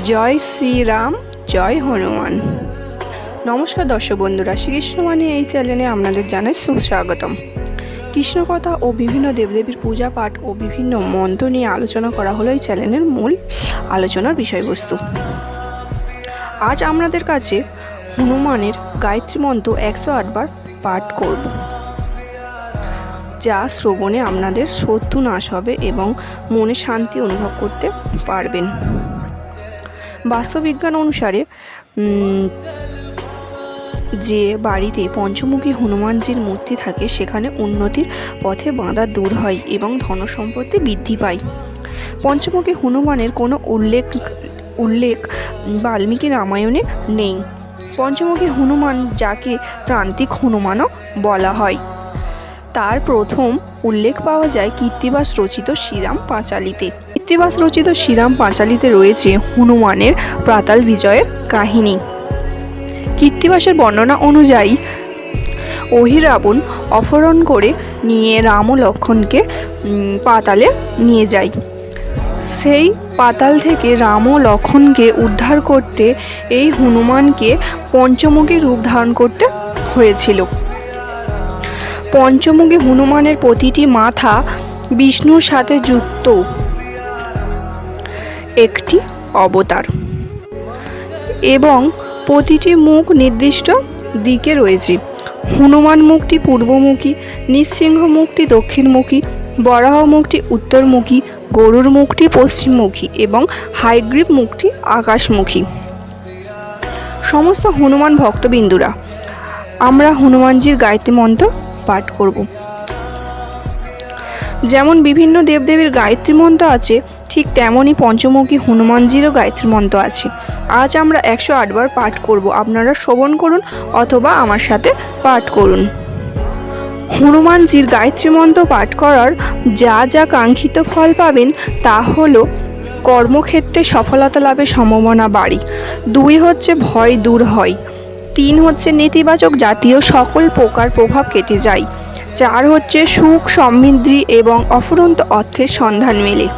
জয় শ্রীরাম, জয় হনুমান। নমস্কার দর্শক বন্ধুরা শ্রীকৃষ্ণবাণী এই চ্যানেলে আপনাদের জানাই সুস্বাগতম। কৃষ্ণকথা ও বিভিন্ন দেবদেবীর পূজা পাঠ ও বিভিন্ন মন্ত্র নিয়ে আলোচনা করা হলো এই চ্যানেলের মূল আলোচনার বিষয়বস্তু। আজ আপনাদের কাছে হনুমানের গায়ত্রী মন্ত্র একশো আটবার পাঠ করব, যা শ্রবণে আপনাদের শত্রু নাশ হবে এবং মনে শান্তি অনুভব করতে পারবেন। বাস্তুবিজ্ঞান অনুসারে যে বাড়িতে পঞ্চমুখী হনুমানজির মূর্তি থাকে, সেখানে উন্নতির পথে বাঁধা দূর হয় এবং ধনসম্পত্তি বৃদ্ধি পায়। পঞ্চমুখী হনুমানের কোনো উল্লেখ উল্লেখ বাল্মীকি রামায়ণে নেই। পঞ্চমুখী হনুমান যাকে তান্ত্রিক হনুমানও বলা হয়। তার প্রথম উল্লেখ পাওয়া যায় কীর্তিবাস রচিত শ্রীরাম পাঁচালীতে। কীর্তিবাস রচিত শ্রীরাম পাঁচালীতে রয়েছে হনুমানের প্রাতাল বিজয়ের কাহিনী। কীর্তিবাসের বর্ণনা অনুযায়ী, অহিরাবণ অপহরণ করে নিয়ে রাম ও লক্ষণকে পাতালে নিয়ে যায়। সেই পাতাল থেকে রাম ও লক্ষণকে উদ্ধার করতে এই হনুমানকে পঞ্চমুখী রূপ ধারণ করতে হয়েছিল। পঞ্চমুখী হনুমানের প্রতিটি মাথা বিষ্ণুর সাথে যুক্ত। একটি অবতার। এবং প্রতিটি মুখ নির্দিষ্ট দিকে রয়েছে। হনুমান মুখটি পূর্বমুখী, নৃসিংহ মুখটি দক্ষিণমুখী, বরাহ মুখটি উত্তরমুখী, গরুর মুখটি পশ্চিমমুখী এবং হাইগ্রিপ মুখটি আকাশমুখী। সমস্ত হনুমান ভক্তবিন্দুরা, আমরা হনুমানজির গায়ত্রী মন্ত্র পাঠ করব। যেমন বিভিন্ন দেবদেবীর গায়ত্রী মন্ত্র আছে, ঠিক তেমনই পঞ্চমুখী হনুমানজিরও গায়ত্রী মন্ত্র আছে। আজ আমরা একশো আটবার পাঠ করব। আপনারা শ্রবণ করুন অথবা আমার সাথে পাঠ করুন। হনুমানজির গায়ত্রী মন্ত্র পাঠ করার যা যা কাঙ্ক্ষিত ফল পাবেন তা হলো কর্মক্ষেত্রে সফলতা লাভের সম্ভাবনা বাড়ি। দুই হচ্ছে ভয় দূর হয়। তিন হচ্ছে নেতিবাচক জাতীয় সকল প্রকার প্রভাব কেটে যায়। চার হচ্ছে সুখ, সমৃদ্ধি এবং অফুরন্ত অর্থের সন্ধান মেলে।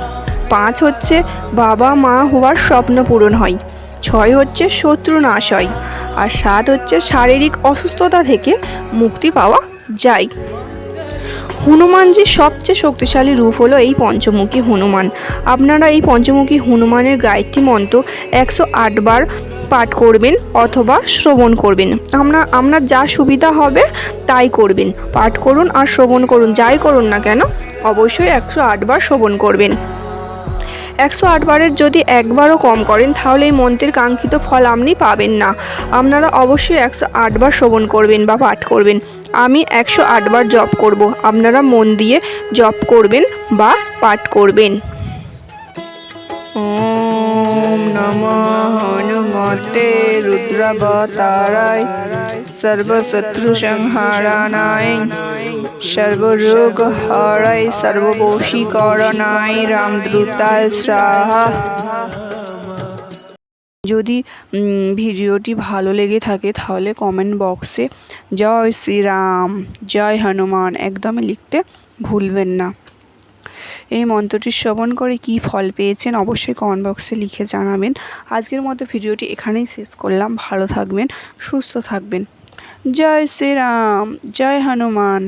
পাঁচ হচ্ছে বাবা মা হওয়ার স্বপ্ন পূরণ হয়। ছয় হচ্ছে শত্রু নাশ হয়। আর সাত হচ্ছে শারীরিক অসুস্থতা থেকে মুক্তি পাওয়া যায়। হনুমানজির সবচেয়ে শক্তিশালী রূপ হলো এই পঞ্চমুখী হনুমান। আপনারা এই পঞ্চমুখী হনুমানের গায়ত্রী মন্ত্র একশো বার পাঠ করবেন অথবা শ্রবণ করবেন। আমরা আপনার যা সুবিধা হবে তাই করবেন। পাঠ করুন আর শ্রবণ করুন, যাই করুন না কেন, অবশ্যই একশো আটবার শ্রবণ করবেন। একশো আটবারের যদি একবারও কম করেন, তাহলে এই মন্ত্রের কাঙ্ক্ষিত ফল আপনি পাবেন না। আপনারা অবশ্যই একশো আটবার শ্রবণ করবেন বা পাঠ করবেন। আমি একশো আটবার জপ করব। আপনারা মন দিয়ে জপ করবেন বা পাঠ করবেন। ওম নমঃ হনুমতে রুদ্রাবতারায় সর্বশত্রু সংহারানায় সর্বরোগ হরায় সর্ববশীকরণায় রামদ্রুতায় স্বাহা। যদি ভিডিওটি ভালো লেগে থাকে তাহলে কমেন্ট বক্সে জয় শ্রীরাম, জয় হনুমান একদমই লিখতে ভুলবেন না। এই মন্ত্রটি শ্রবণ করে কি ফল পেয়েছেন অবশ্যই কমেন্ট বক্সে লিখে জানাবেন। আজকের মতো ভিডিওটি এখানেই শেষ করলাম। ভালো থাকবেন, সুস্থ থাকবেন। জয় শ্রীরাম, জয় হনুমান।